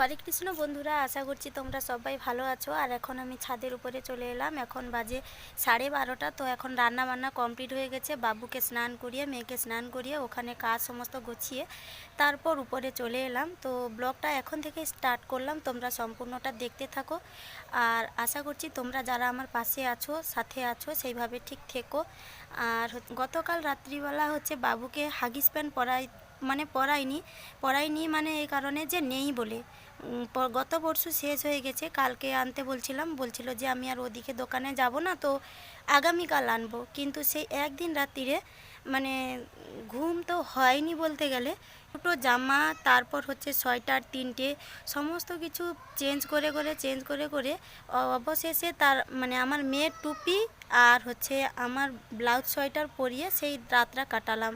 হরে কৃষ্ণ বন্ধুরা, আশা করছি তোমরা সবাই ভালো আছো। আর এখন আমি ছাদের উপরে চলে এলাম। এখন বাজে সাড়ে বারোটা, তো এখন রান্না বান্না কমপ্লিট হয়ে গেছে। বাবুকে স্নান করিয়ে, মেয়েকে স্নান করিয়ে, ওখানে কাজ সমস্ত গুছিয়ে তারপর উপরে চলে এলাম। তো ব্লগটা এখন থেকে স্টার্ট করলাম। তোমরা সম্পূর্ণটা দেখতে থাকো। আর আশা করছি তোমরা যারা আমার পাশে আছো, সাথে আছো, সেইভাবে ঠিক থেকো। আর গতকাল রাত্রিবেলা হচ্ছে বাবুকে হাগিস প্যান্ট পরাই মানে পড়াইনি পড়াইনি মানে এই কারণে যে নেই বলে। গত পরশু শেষ হয়ে গেছে। কালকে আনতে বলছিলাম, বলছিল যে আমি আর ওদিকে দোকানে যাব না, তো আগামীকাল আনব। কিন্তু সেই একদিন রাত্রিরে মানে ঘুম তো হয়নি বলতে গেলে। দুটো জামা, তারপর হচ্ছে সোয়েটার তিনটে, সমস্ত কিছু চেঞ্জ করে করে, চেঞ্জ করে করে অবশেষে তার মানে আমার মেয়ের টুপি আর হচ্ছে আমার ব্লাউজ সোয়েটার পরিয়ে সেই রাতটা কাটালাম।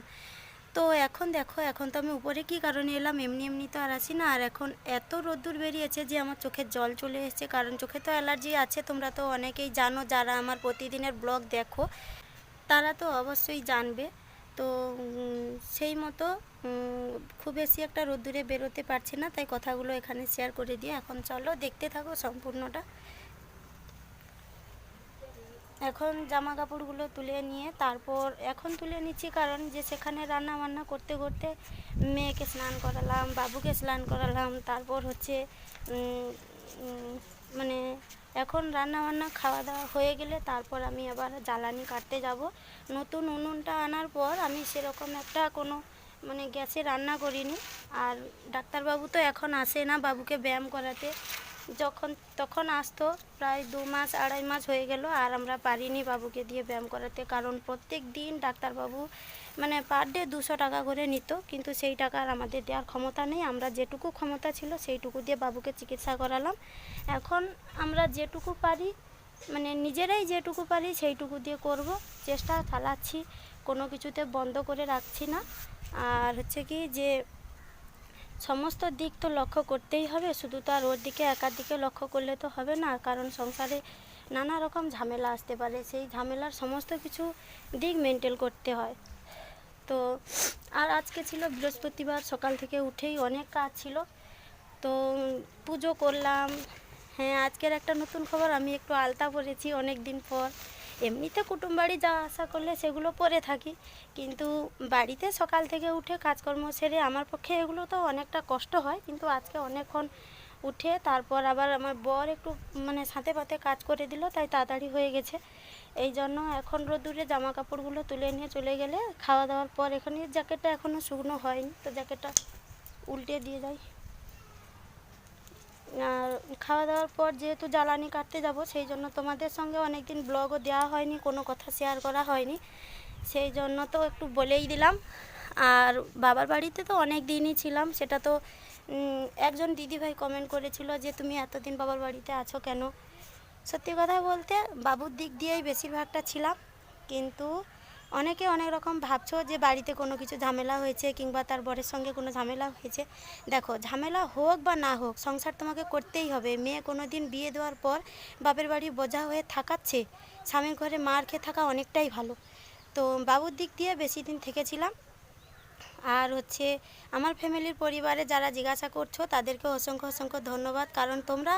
তো এখন দেখো, এখন তো আমি উপরে কি কারণে এলাম? এমনি এমনি তো আর আসি না। আর এখন এত রোদ্দুর বেরিয়েছে যে আমার চোখে জল চলে এসেছে। কারণ চোখে তো অ্যালার্জি আছে, তোমরা তো অনেকেই জানো, যারা আমার প্রতিদিনের ব্লগ দেখো, তারা তো অবশ্যই জানবে। তো সেই মতো খুব বেশি একটা রোদ্দুরে বেরোতে পারছি না। তাই কথাগুলো এখানে শেয়ার করে দিয়ে এখন চলো, দেখতে থাকো সম্পূর্ণটা। এখন জামা কাপড়গুলো তুলে নিয়ে তারপর এখন তুলে নিচ্ছি কারণ যে সেখানে রান্না বান্না করতে করতে মেয়েকে স্নান করালাম, বাবুকে স্নান করালাম, তারপর হচ্ছে মানে এখন রান্না বান্না খাওয়া দাওয়া হয়ে গেলে তারপর আমি আবার জ্বালানি কাটতে যাব। নতুন উনুনটা আনার পর আমি সেরকম একটা কোনো মানে গ্যাসে রান্না করিনি। আর ডাক্তারবাবু তো এখন আসে না বাবুকে ব্যায়াম করাতে। যখন, তখন আসতো, প্রায় দু মাস, আড়াই মাস হয়ে গেল, আর আমরা পারিনি বাবুকে দিয়ে ব্যায়াম করাতে, কারণ প্রত্যেক দিন ডাক্তারবাবু মানে পার ডে দুশো টাকা করে নিত, কিন্তু সেই টাকা আমাদের দেওয়ার ক্ষমতা নেই। আমরা যেটুকু ক্ষমতা ছিল, সেইটুকু দিয়ে বাবুকে চিকিৎসা করালাম। এখন আমরা যেটুকু পারি মানে নিজেরাই যেটুকু পারি, সেইটুকু দিয়ে করব। চেষ্টা চালাচ্ছি, কোনো কিছুতে বন্ধ করে রাখছি না। আর হচ্ছে কি যে সমস্ত দিক তো লক্ষ্য করতেই হবে, শুধু তো আর ওর দিকে একার দিকে লক্ষ্য করলে তো হবে না, কারণ সংসারে নানা রকম ঝামেলা আসতে পারে, সেই ঝামেলার সমস্ত কিছু দিক মেনটেন করতে হয়। তো আর আজকে ছিল বৃহস্পতিবার, সকাল থেকে উঠেই অনেক কাজ ছিল। তো পুজো করলাম হ্যাঁ আজকের একটা নতুন খবর, আমি একটু আলতা পরেছি অনেক দিন পর। এমনিতে কুটুম বাড়ি যাওয়া আসা করলে সেগুলো পরে থাকি। কিন্তু বাড়িতে সকাল থেকে উঠে কাজকর্ম সেরে আমার পক্ষে এগুলো তো অনেকটা কষ্ট হয়। কিন্তু আজকে অনেকক্ষণ উঠে তারপর আবার আমার বর একটু মানে সাথে পাতে কাজ করে দিল, তাই তাড়াতাড়ি হয়ে গেছে। এই জন্য এখন রোদ্দুরে জামা কাপড়গুলো তুলে নিয়ে চলে গেলে খাওয়া দাওয়ার পর এখানে জ্যাকেটটা এখনও শুকনো হয়নি। তো জ্যাকেটটা উল্টে দিয়ে যাই। আর খাওয়া দাওয়ার পর যেহেতু জ্বালানি কাটতে যাব, সেই জন্য তোমাদের সঙ্গে অনেক দিন ব্লগও দেওয়া হয়নি, কোনো কথা শেয়ার করা হয়নি। সেই জন্য তো একটু বলেই দিলাম। আর বাবার বাড়িতে তো অনেক দিনই ছিলাম, সেটা তো একজন দিদিভাই কমেন্ট করেছিল যে, তুমি এতদিন বাবার বাড়িতে আছো কেন? সত্যি কথা বলতে, বাবুর দিক দিয়েই বেশিরভাগটা ছিলাম, কিন্তু অনেকে অনেক রকম ভাবছ যে বাড়িতে কোনো কিছু ঝামেলা হয়েছে কিংবা তার বরের সঙ্গে কোনো ঝামেলা হয়েছে। দেখো, ঝামেলা হোক বা না হোক, সংসার তোমাকে করতেই হবে। মেয়ে কোনো দিন বিয়ে দেওয়ার পর বাপের বাড়ি বোঝা হয়ে থাকাচ্ছে স্বামীর ঘরে মার খেয়ে থাকা অনেকটাই ভালো। তো বাবুর দিক দিয়ে বেশি দিন থেকেছিলাম। আর হচ্ছে আমার ফ্যামিলির পরিবারে যারা জিজ্ঞাসা করছ তাদেরকে অসংখ্য অসংখ্য ধন্যবাদ। কারণ তোমরা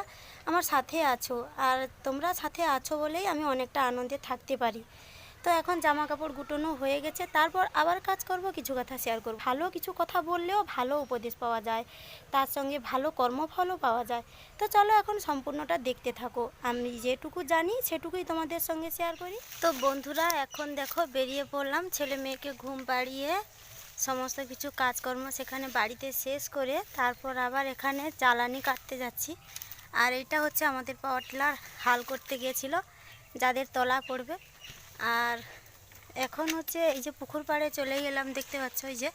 আমার সাথে আছো, আর তোমরা সাথে আছো বলেই আমি অনেকটা আনন্দে থাকতে পারি। তো এখন জামা কাপড় গুটানো হয়ে গেছে। তারপর আবার কাজ করব, কিছু কথা শেয়ার করব। ভালো কিছু কথা বললেও ভালো উপদেশ পাওয়া যায়। তার সঙ্গে ভালো কর্মফলও পাওয়া যায়। তো চলো এখন সম্পূর্ণটা দেখতে থাকো। আমি যেটুকু জানি, সেটুকুই তোমাদের সঙ্গে শেয়ার করি। তো বন্ধুরা, এখন দেখো বেরিয়ে পড়লাম ছেলে মেয়েকে ঘুম পাড়িয়ে। সমস্ত কিছু কাজকর্ম সেখানে বাড়িতে শেষ করে তারপর আবার এখানে জ্বালানি কাটতে যাচ্ছি। আর এটা হচ্ছে আমাদের পাওয়ার টিলার হাল করতে গিয়েছিল, যাদের তলা পড়বে। আর এখন হচ্ছে এই যে পুকুর পাড়ে চলে গেলাম দেখতে পাচ্ছ ওই যে।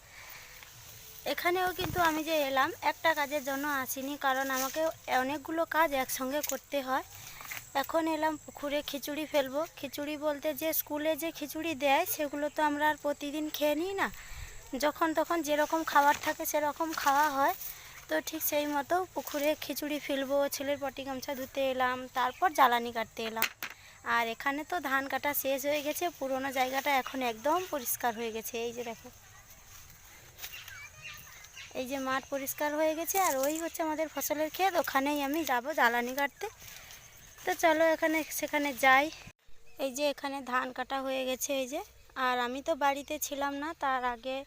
এখানেও কিন্তু আমি যে এলাম, একটা কাজের জন্য আসিনি, কারণ আমাকে অনেকগুলো কাজ একসঙ্গে করতে হয়। এখন এলাম পুকুরে খিচুড়ি ফেলব। খিচুড়ি বলতে যে স্কুলে যে খিচুড়ি দেয়, সেগুলো তো আমরা আর প্রতিদিন খেয়ে নিই না। যখন তখন যেরকম খাবার থাকে, সেরকম খাওয়া হয়। তো ঠিক সেই মতো পুকুরে খিচুড়ি ফেলব, ছেলের পটি গামছা ধুতে এলাম, তারপর জ্বালানি কাটতে এলাম। আর এখানে তো ধান কাটা শেষ হয়ে গেছে, পুরোনো জায়গাটা এখন একদম পরিষ্কার হয়ে গেছে, এই যে দেখো। এই যে মাঠ পরিষ্কার হয়ে গেছে, আর ওই হচ্ছে আমাদের ফসলের ক্ষেত, ওখানেই আমি যাব জ্বালানি কাটতে। তো চলো এখানে, সেখানে যাই। এই যে এখানে ধান কাটা হয়ে গেছে, এই যে। আর আমি তো বাড়িতে ছিলাম না, তার আগে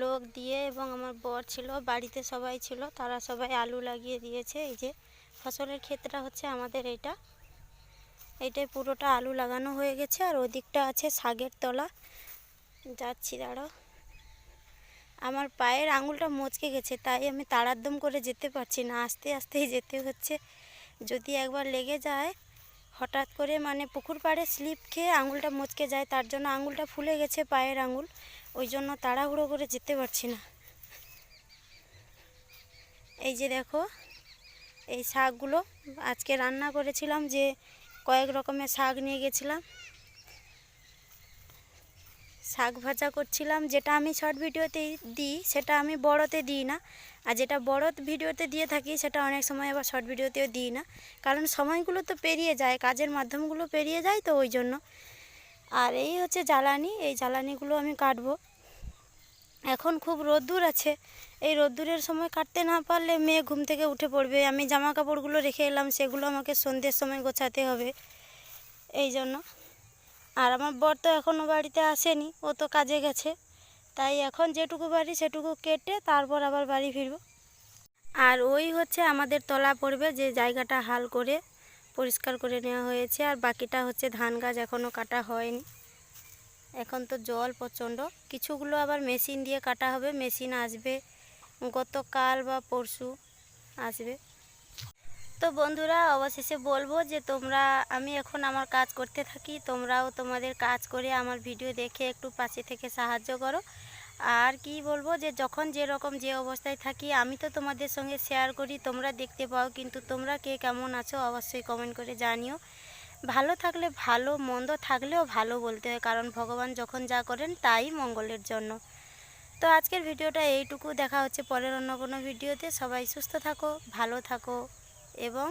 লোক দিয়ে এবং আমার বর ছিল, বাড়িতে সবাই ছিল, তারা সবাই আলু লাগিয়ে দিয়েছে, এই যে। ফসলের ক্ষেতটা হচ্ছে আমাদের এইটা এইটাই পুরোটা আলু লাগানো হয়ে গেছে, আর ওদিকটা আছে শাকের তলা। যাচ্ছি, দাঁড়াও। আমার পায়ের আঙুলটা মচকে গেছে, তাই আমি তাড়াদ্দম করে যেতে পারছি না। আস্তে আস্তেই যেতে হচ্ছে। যদি একবার লেগে যায়, হঠাৎ করে মানে পুকুর পাড়ে স্লিপ খেয়ে আঙুলটা মচকে যায়, তার জন্য আঙুলটা ফুলে গেছে পায়ের আঙুল। ওই জন্য তাড়াহুড়ো করে যেতে পারছি না। এই যে দেখো, এই শাকগুলো আজকে রান্না করেছিলাম যে কয়েক রকমের শাক নিয়ে গেছিলাম। শাক ভাজা করছিলাম, যেটা আমি শর্ট ভিডিওতে দিই, সেটা আমি বড়তে দিই না। আর যেটা বড় ভিডিওতে দিয়ে থাকি, সেটা অনেক সময় আবার শর্ট ভিডিওতেও দিই না। কারণ সময়গুলো তো পেরিয়ে যায়, কাজের মাধ্যমগুলো পেরিয়ে যায় তো ওই জন্য। আর এই হচ্ছে জ্বালানি, এই জ্বালানিগুলো আমি কাটবো। এখন খুব রোদ্দুর আছে এই রোদ্দুরের সময় কাটতে না পারলে মেয়ে ঘুম থেকে উঠে পড়বে। আমি জামা কাপড়গুলো রেখে এলাম, সেগুলো আমাকে সন্ধ্যের সময় গোছাতে হবে। এই জন্য। আর আমার বর তো এখনও বাড়িতে আসেনি, ও তো কাজে গেছে। তাই এখন যেটুকু বাড়ি সেটুকু কেটে তারপর আবার বাড়ি ফিরবো। আর ওই হচ্ছে আমাদের তলা পড়বে, যে জায়গাটা হাল করে পরিষ্কার করে নেওয়া হয়েছে। আর বাকিটা হচ্ছে ধান গাছ এখনও কাটা হয়নি। এখন তো জল প্রচণ্ড। কিছুগুলো আবার মেশিন দিয়ে কাটা হবে, মেশিন আসবে। গতকাল বা পরশু আসবে। তো বন্ধুরা, অবশেষে বলব যে তোমরা, আমি এখন আমার কাজ করতে থাকি, তোমরাও তোমাদের কাজ করে আমার ভিডিও দেখে একটু পাশে থেকে সাহায্য করো। আর কি বলব যে, যখন যেরকম যে অবস্থায় থাকি, আমি তো তোমাদের সঙ্গে শেয়ার করি, তোমরা দেখতে পাও, কিন্তু তোমরা কে কেমন আছো অবশ্যই কমেন্ট করে জানিও। ভালো থাকলে ভালো, মন্দ থাকলেও ভালো বলতে হয়, কারণ ভগবান যখন যা করেন, তাই মঙ্গলের জন্য। তো আজকের ভিডিওটা এইটুকু। দেখা হচ্ছে পরের অন্য কোনো ভিডিওতে। সবাই সুস্থ থাকো, ভালো থাকো এবং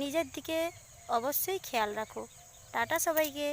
নিজের দিকে অবশ্যই খেয়াল রাখো। টাটা সবাইকে।